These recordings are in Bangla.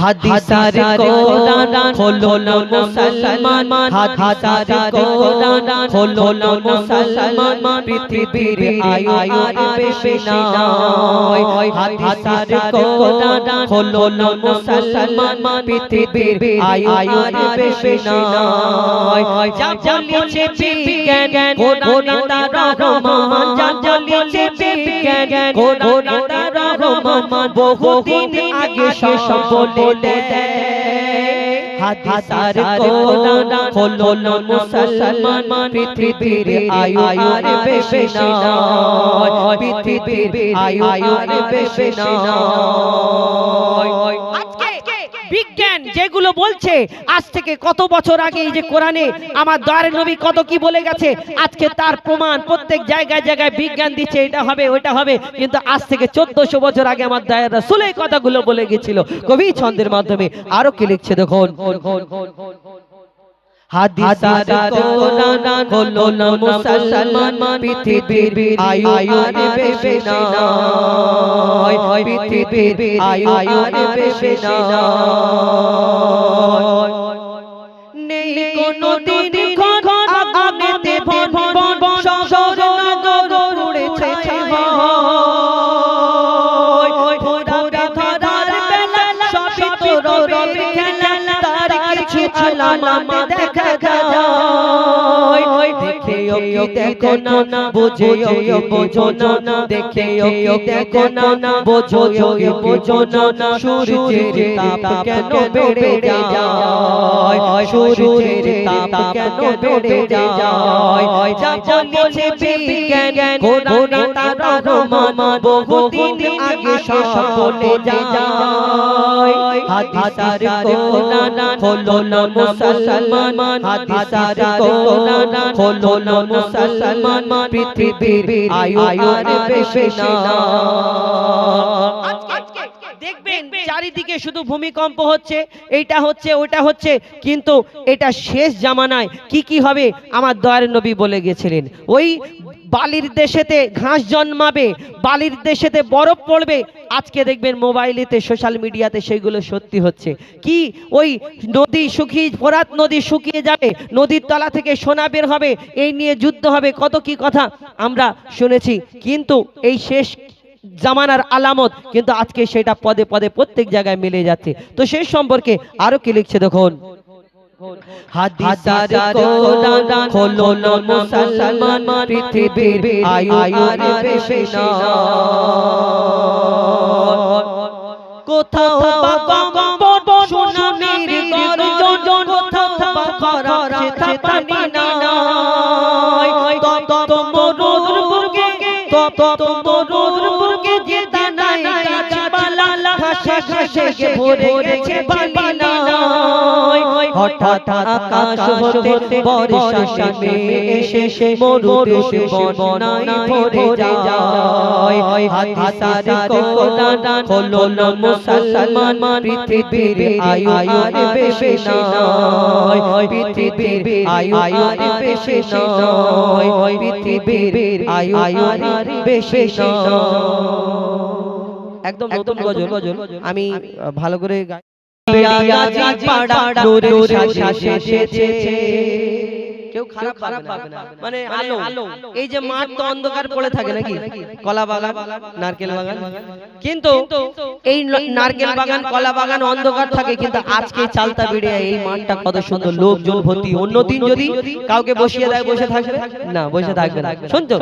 হাদিসার কোরআন খোলো মুসলমান হাদিসার কোরআন খোলো মুসলমান। পৃথিবীর আয়ু আর বেশি নয়। হাদিসার কোরআন খোলো মুসলমান। পৃথিবীর আয়ু আর বেশি নয়। যা বলেছে বিজ্ঞান। কোরআন তার রহমান। যা বলেছে বিজ্ঞান কোরআন তার রহমান বহুদিন আগে সব বলে হাদিসার কোরআন খোলো না মুসলমান পৃথিবীর আয়ু আর বেশি নয় পৃথিবীর আয়ু আর নয় যেগুলো বলছে, আজ থেকে কত বছর আগে এই যে কোরআনে আমার দয়ার নবী কত কি বলে গেছে, আজকে তার প্রমাণ প্রত্যেক জায়গায় জায়গায় বিজ্ঞান দিচ্ছে, এটা হবে, ওইটা হবে। কিন্তু আজ থেকে চোদ্দশো বছর আগে আমার দয়ার রাসূল এই কথাগুলো বলে গেছিল। কবি ছন্দের মাধ্যমে আরও কি লিখছে দেখুন। বেশি নয় পৃথিবীর আয়ু আর বেশি নয় নেই কোনো দিন আগুনেতে ভন ভন শহর নগর উড়েছে ভয় ভোরে ধরার বেলা সবই তো রবের খেলা, তার কিছু আলামত দেখা যায়। দেখেও কি দেখো না? বুঝেও কি বোঝো না? দেখেও কি দেখো না? বোঝেও কি বোঝো না? সূর্যের তাপ কেন বেড়ে যায়? সূর্যের তাপ কেন বেড়ে যায়? যা বলেছে বিজ্ঞান কোরআন তার রহমান বহুদিন আগে সব যায়। হাদিসার কোরআন খোলো না মুসলমান। হাদিসার কোরআন খোলো না মুসলমান। পৃথিবীর আয়ু আর বেশি না আজকে দেখবেন চারিদিকে শুধু ভূমিকম্প হচ্ছে, এইটা হচ্ছে, ওইটা হচ্ছে, কিন্তু এটা শেষ জামানায় কি কি হবে, আমার দয়ার নবী বলে গেছিলেন। ওই বালির দেশেতে ঘাস জন্মাবে, বালির দেশেতে বরফ পড়বে, আজকে দেখবেন মোবাইলেতে, সোশ্যাল মিডিয়াতে সেগুলো সত্যি হচ্ছে। কি? ওই নদী শুকিয়ে, ফোরাত নদী শুকিয়ে যাবে, নদীর তলা থেকে সোনা বের হবে, এই নিয়ে যুদ্ধ হবে, কত কি কথা আমরা শুনেছি, কিন্তু এই শেষ জামানার আলামত কিন্তু আজকে সেটা পদে পদে প্রত্যেক জায়গায় মিলে যাচ্ছে। তো সেই সম্পর্কে আরও কি লিখছে দেখুন? হাদিসার কোরআন খোলো না মুসলমান পৃথিবীর আয়ু আর বেশি কোথাও বা ঘাসে ভরে গেছে নাই হঠাৎ আকাশ হতে বর্ষা এসে মরু দেশ বনাই ভরে যায়। হাদিসার কোরআন না মুসলমান। পৃথিবীর আয়ু আর বেশি নয়। পৃথিবীর আয়ু আর বেশি নয়। পৃথিবীর আয়ু আর বেশি নয়। একদম নতুন গজল। আমি ভালো করে গাই গাজি পাড়া নূরে শাশে সেজেছে কেউ খারাপ পাবে না। মানে আলো। এই যে মাঠ তো অন্ধকার পড়ে থাকে নাকি? কলা বাগান নারকেল বাগান। কিন্তু এই নারকেল বাগান কলা বাগান অন্ধকার থাকে। কিন্তু আজকে চালতা বেড়ে এই মাঠটা কত সুন্দর। লোকজন ভর্তি। অন্যদিন যদি কাউকে বসিয়ে দেয় বসে থাকবে। না বসে থাকবে না। শুনছো?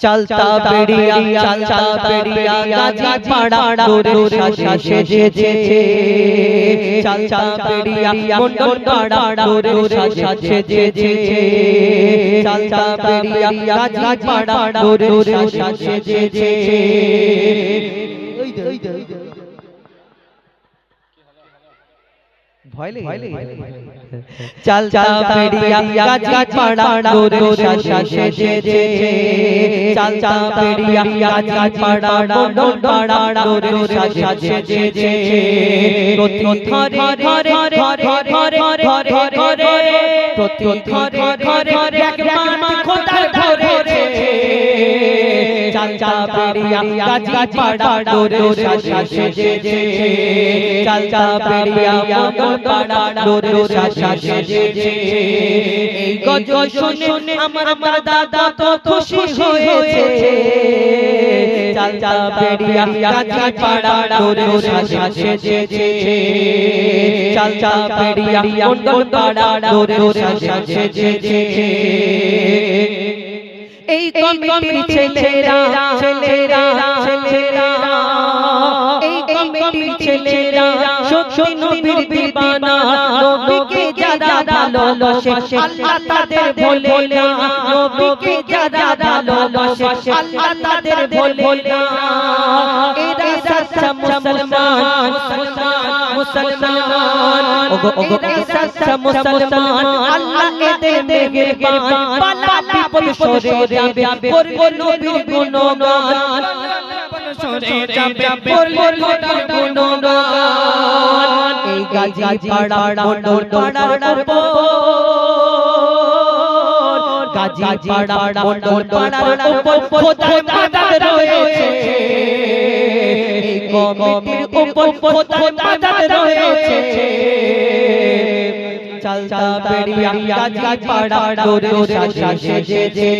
চলতা বেড়িয়া চলতা বেড়িয়া গাজি পাড়া নূরে শাশে সেজেছে চলতা বেড়িয়া মন্ডল পাড়া নূরে শাশে সেজেছে চলতা বেড়িয়া গাজি পাড়া নূরে শাশে সেজেছে ভয় লেগে চলতা বেড়িয়া গাজি পাড়া নূরে শাশে সেজেছে চলতা বেড়িয়া গাজি পাড়া মন্ডল পাড়া নূরে শাশে সেজেছে প্রতি ঘরে ঘরে ঘরে ঘরে ঘরে ঘরে প্রতি ঘরে ঘরে এক মান খোদার ধরেছে চালতা পেরিয়া গাজি পাড়া ডোরে শাসা সেজে চালতা পেরিয়া মদন পাড়া ডোরে শাসা সেজে এই গজল শুনে আমার দাদা তো খুশি হয়েছে চালতা পেরিয়া ডোরে সেজে সেজে এই কমিটির ছেলেরা ছেলেরা ছেলেরা এই কমিটির ছেলেরা সত্যি নবীর দিবানা। নবীকে যারা ভালোবাসে আল্লাহ তাদের ভোলে না। নবীকে যারা ভালোবাসে আল্লাহ তাদের ভোলে না। এরা সচ্চা মুসলমান। মুসলমান। মুসলমান ওগো ওগো সচ্চা মুসলমান আল্লাহ এদের মেহেরবান পালা বিপদ সরে যাবে করবে নবীর গুণগান সরে যাবে করবে নবীর গুণগান এই গাজি পাড়া মন্ডল পাড়ার উপর গাজি পাড়া মন্ডল পাড়ার উপর খোদার মাদাদ রয়েছে কমিটির উপর খোদার মাদাদ রয়েছে। চলতা পেরিয়া গাজি পাড়া ডোরে শাসা সেজে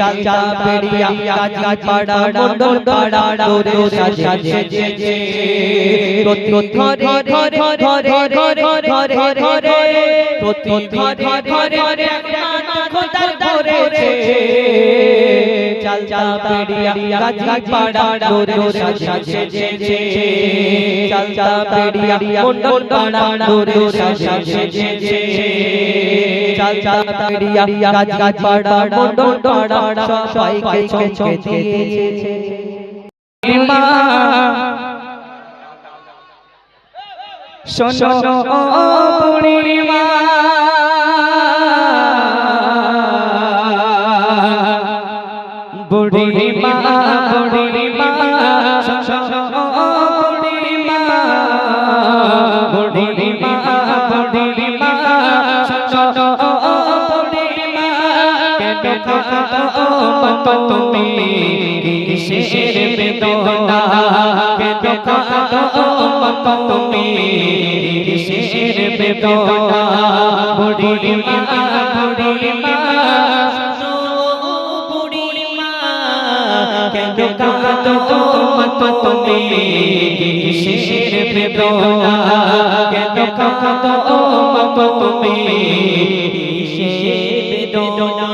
চলতা পেরিয়া গাজি পাড়া মন্ডল পাড়া ডোরে শাসা সেজে প্রতি ঘরে ঘরে ঘরে ঘরে ঘরে ঘরে প্রতি ঘরে ঘরে চলতা পেরিয়া গাজি, পাড়া ডোরে শাসা সেজে চলতা পেরিয়া মন্ডল, পাড়া ডোরে শাসা সেজে চলতা পেরিয়া গাজি, পাড়া, মন্ডল, পাড়া, সবাইকে চমকে দিয়েছে শোনো, পূর্ণিমা। মত তুমি কিসের বেদনা খাতো মত তুমি কিসের বেদনা কেন খাতো মত তুমি কিসের বেদনা মত তুমি কিসের বেদনা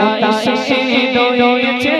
কোথায় শেষে রয়েছে